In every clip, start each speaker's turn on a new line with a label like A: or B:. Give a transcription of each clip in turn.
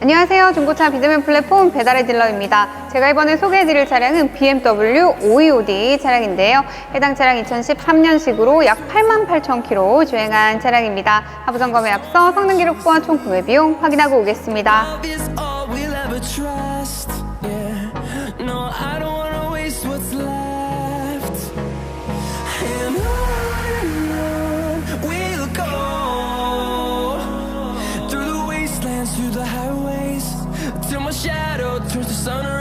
A: 안녕하세요. 중고차 비드맨 플랫폼 배달의 딜러입니다. 제가 이번에 소개해드릴 차량은 BMW 525D 차량인데요. 해당 차량 2013년식으로 약 8만 8천 킬로 주행한 차량입니다. 하부 점검에 앞서 성능 기록부와 총 구매 비용 확인하고 오겠습니다.
B: My shadow turns to sun.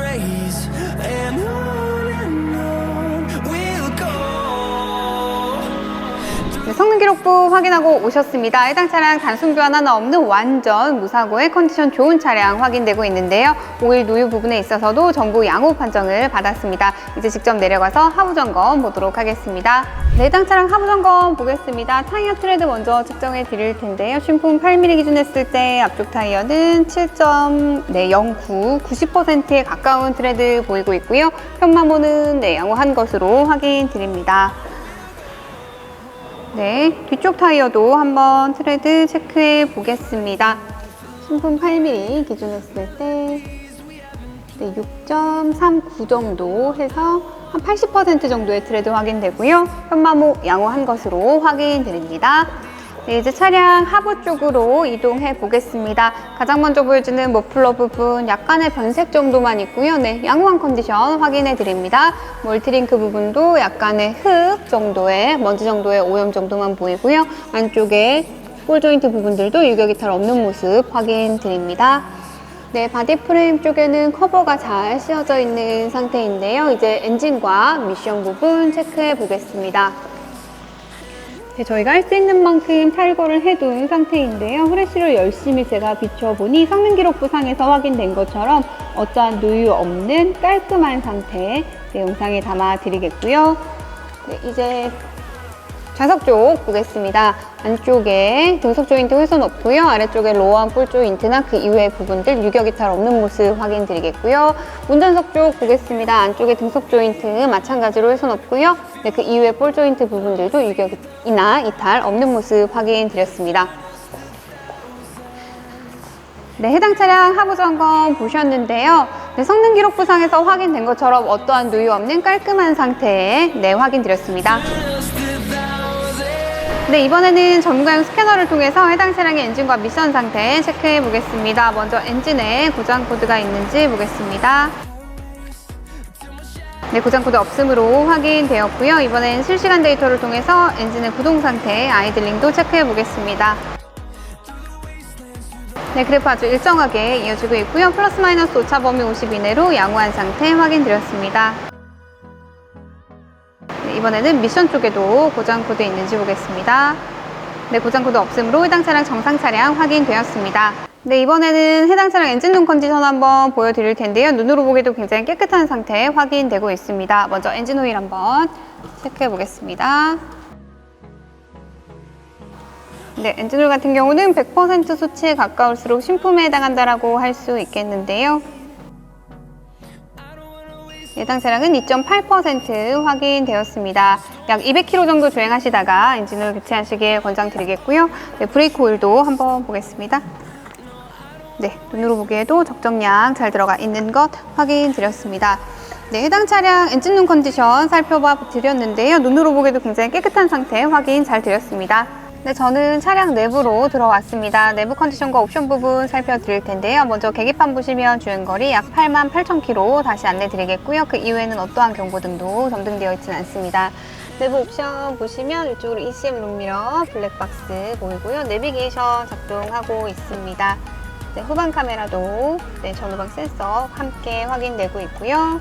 A: 성능 기록부 확인하고 오셨습니다. 해당 차량 단순 교환 하나 없는 완전 무사고의 컨디션 좋은 차량 확인되고 있는데요. 오일 누유 부분에 있어서도 전부 양호 판정을 받았습니다. 이제 직접 내려가서 하부 점검 보도록 하겠습니다. 네, 해당 차량 하부 점검 보겠습니다. 타이어 트레드 먼저 측정해 드릴 텐데요. 쉼품 8mm 기준 했을 때 앞쪽 타이어는 7.09, 90%에 가까운 트레드 보이고 있고요. 편마모는 네, 양호한 것으로 확인 드립니다. 네, 뒤쪽 타이어도 한번 트레드 체크해 보겠습니다. 신품 8mm 기준 했을 때 네, 6.39 정도 해서 한 80% 정도의 트레드 확인되고요. 현마모 양호한 것으로 확인드립니다. 네, 이제 차량 하부 쪽으로 이동해 보겠습니다. 가장 먼저 보여주는 머플러 부분 약간의 변색 정도만 있고요. 네, 양호한 컨디션 확인해 드립니다. 몰트링크 부분도 약간의 흙 정도의 먼지 정도의 오염 정도만 보이고요. 안쪽에 볼 조인트 부분들도 유격 이탈 없는 모습 확인 드립니다. 네, 바디 프레임 쪽에는 커버가 잘 씌워져 있는 상태인데요. 이제 엔진과 미션 부분 체크해 보겠습니다. 네, 저희가 할 수 있는 만큼 탈거를 해둔 상태인데요. 후레쉬를 열심히 제가 비춰보니 성능 기록부 상에서 확인된 것처럼 어떠한 누유 없는 깔끔한 상태 네, 영상에 담아 드리겠고요. 네, 이제 좌석 쪽 보겠습니다. 안쪽에 등속 조인트 훼손 없고요. 아래쪽에 로어한 볼 조인트나 그 이외의 부분들 유격 이탈 없는 모습 확인 드리겠고요. 운전석 쪽 보겠습니다. 안쪽에 등속 조인트 마찬가지로 훼손 없고요. 네, 그 이외의 볼 조인트 부분들도 유격이나 이탈 없는 모습 확인 드렸습니다. 네, 해당 차량 하부 점검 보셨는데요. 네, 성능 기록 부상에서 확인된 것처럼 어떠한 누유 없는 깔끔한 상태에 네, 확인 드렸습니다. 네, 이번에는 전문가용 스캐너를 통해서 해당 차량의 엔진과 미션 상태 체크해 보겠습니다. 먼저 엔진에 고장 코드가 있는지 보겠습니다. 네, 고장 코드 없음으로 확인되었고요. 이번엔 실시간 데이터를 통해서 엔진의 구동 상태, 아이들링도 체크해 보겠습니다. 네, 그래프 아주 일정하게 이어지고 있고요. 플러스 마이너스 오차 범위 50 이내로 양호한 상태 확인드렸습니다. 네, 이번에는 미션 쪽에도 고장 코드 있는지 보겠습니다. 네, 고장 코드 없음으로 해당 차량 정상 차량 확인되었습니다. 네, 이번에는 해당 차량 엔진룸 컨디션 한번 보여드릴 텐데요. 눈으로 보기에도 굉장히 깨끗한 상태 확인되고 있습니다. 먼저 엔진 오일 한번 체크해 보겠습니다. 네, 엔진오일 같은 경우는 100% 수치에 가까울수록 신품에 해당한다라고 할 수 있겠는데요. 예당 차량은 2.8% 확인되었습니다. 약 200km 정도 주행하시다가 엔진오일 교체하시길 권장드리겠고요. 네, 브레이크 오일도 한번 보겠습니다. 네, 눈으로 보기에도 적정량 잘 들어가 있는 것 확인드렸습니다. 네, 해당 차량 엔진 룸 컨디션 살펴봐 드렸는데요. 눈으로 보기에도 굉장히 깨끗한 상태 확인 잘 드렸습니다. 네, 저는 차량 내부로 들어왔습니다. 내부 컨디션과 옵션 부분 살펴드릴 텐데요. 먼저 계기판 보시면 주행거리 약 8만 8천 킬로 다시 안내 드리겠고요. 그 이후에는 어떠한 경고등도 점등되어 있지는 않습니다. 내부 옵션 보시면 이쪽으로 ECM 룸미러, 블랙박스 보이고요. 내비게이션 작동하고 있습니다. 네, 후방 카메라도 네, 전후방 센서 함께 확인되고 있고요.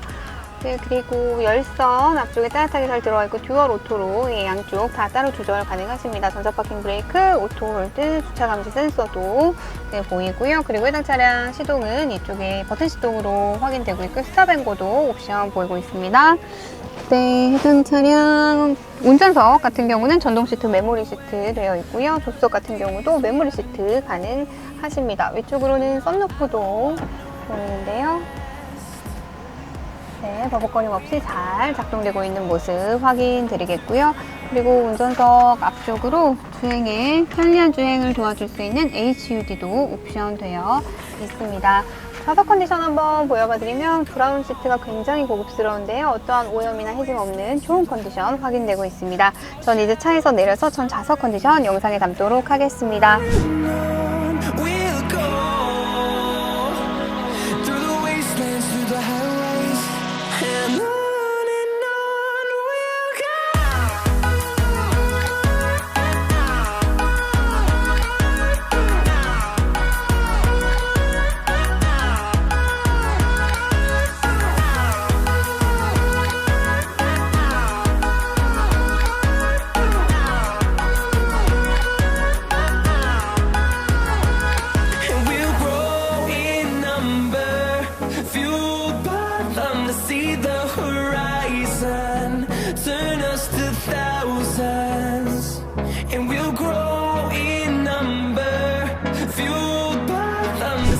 A: 네, 그리고 열선 앞쪽에 따뜻하게 잘 들어가 있고 듀얼 오토로 예, 양쪽 다 따로 조절 가능하십니다. 전자 파킹 브레이크, 오토 홀드, 주차 감지 센서도 네, 보이고요. 그리고 해당 차량 시동은 이쪽에 버튼 시동으로 확인되고 있고 스탑앤고도 옵션 보이고 있습니다. 네, 해당 차량 운전석 같은 경우는 전동 시트, 메모리 시트 되어 있고요. 조수석 같은 경우도 메모리 시트 가능하십니다. 위쪽으로는 썬루프도 보이는데요. 네, 버벅거림 없이 잘 작동되고 있는 모습 확인 드리겠고요. 그리고 운전석 앞쪽으로 주행에 편리한 주행을 도와줄 수 있는 HUD도 옵션 되어 있습니다. 좌석 컨디션 한번 보여봐 드리면 브라운 시트가 굉장히 고급스러운데요. 어떠한 오염이나 해짐 없는 좋은 컨디션 확인되고 있습니다. 전 이제 차에서 내려서 전 좌석 컨디션 영상에 담도록 하겠습니다.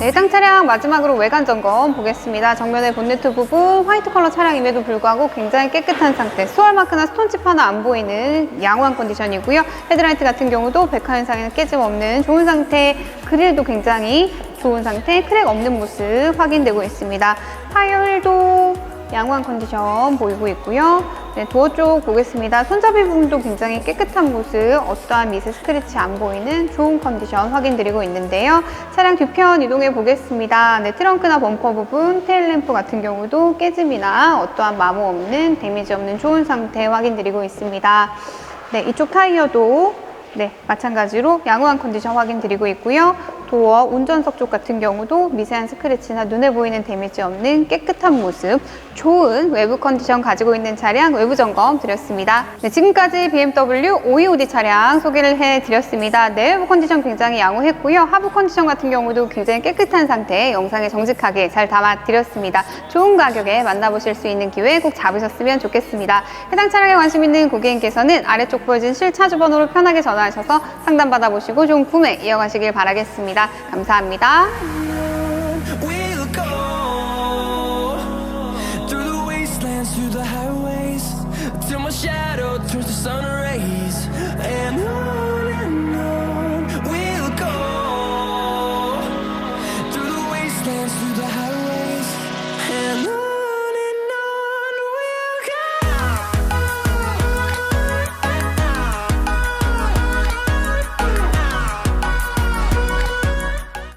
A: 해당 차량 마지막으로 외관 점검 보겠습니다. 정면의 본네트 부분 화이트 컬러 차량임에도 불구하고 굉장히 깨끗한 상태, 수월 마크나 스톤칩 하나 안 보이는 양호한 컨디션이고요. 헤드라이트 같은 경우도 백화 현상에는 깨짐 없는 좋은 상태, 그릴도 굉장히 좋은 상태, 크랙 없는 모습 확인되고 있습니다. 타이어도 양호한 컨디션 보이고 있고요. 네, 도어 쪽 보겠습니다. 손잡이 부분도 굉장히 깨끗한 모습, 어떠한 미세 스크래치 안 보이는 좋은 컨디션 확인드리고 있는데요. 차량 뒤편 이동해 보겠습니다. 네, 트렁크나 범퍼 부분, 테일램프 같은 경우도 깨짐이나 어떠한 마모 없는 데미지 없는 좋은 상태 확인드리고 있습니다. 네, 이쪽 타이어도 네, 마찬가지로 양호한 컨디션 확인드리고 있고요. 도어, 운전석 쪽 같은 경우도 미세한 스크래치나 눈에 보이는 데미지 없는 깨끗한 모습, 좋은 외부 컨디션 가지고 있는 차량 외부 점검 드렸습니다. 네, 지금까지 BMW 525D 차량 소개를 해드렸습니다. 내외부 컨디션 굉장히 양호했고요. 하부 컨디션 같은 경우도 굉장히 깨끗한 상태 영상에 정직하게 잘 담아드렸습니다. 좋은 가격에 만나보실 수 있는 기회 꼭 잡으셨으면 좋겠습니다. 해당 차량에 관심 있는 고객님께서는 아래쪽 보여진 실차주 번호로 편하게 전화하셔서 상담받아보시고 좋은 구매 이어가시길 바라겠습니다. 하겠습니다.
B: 감사합니다. through the highway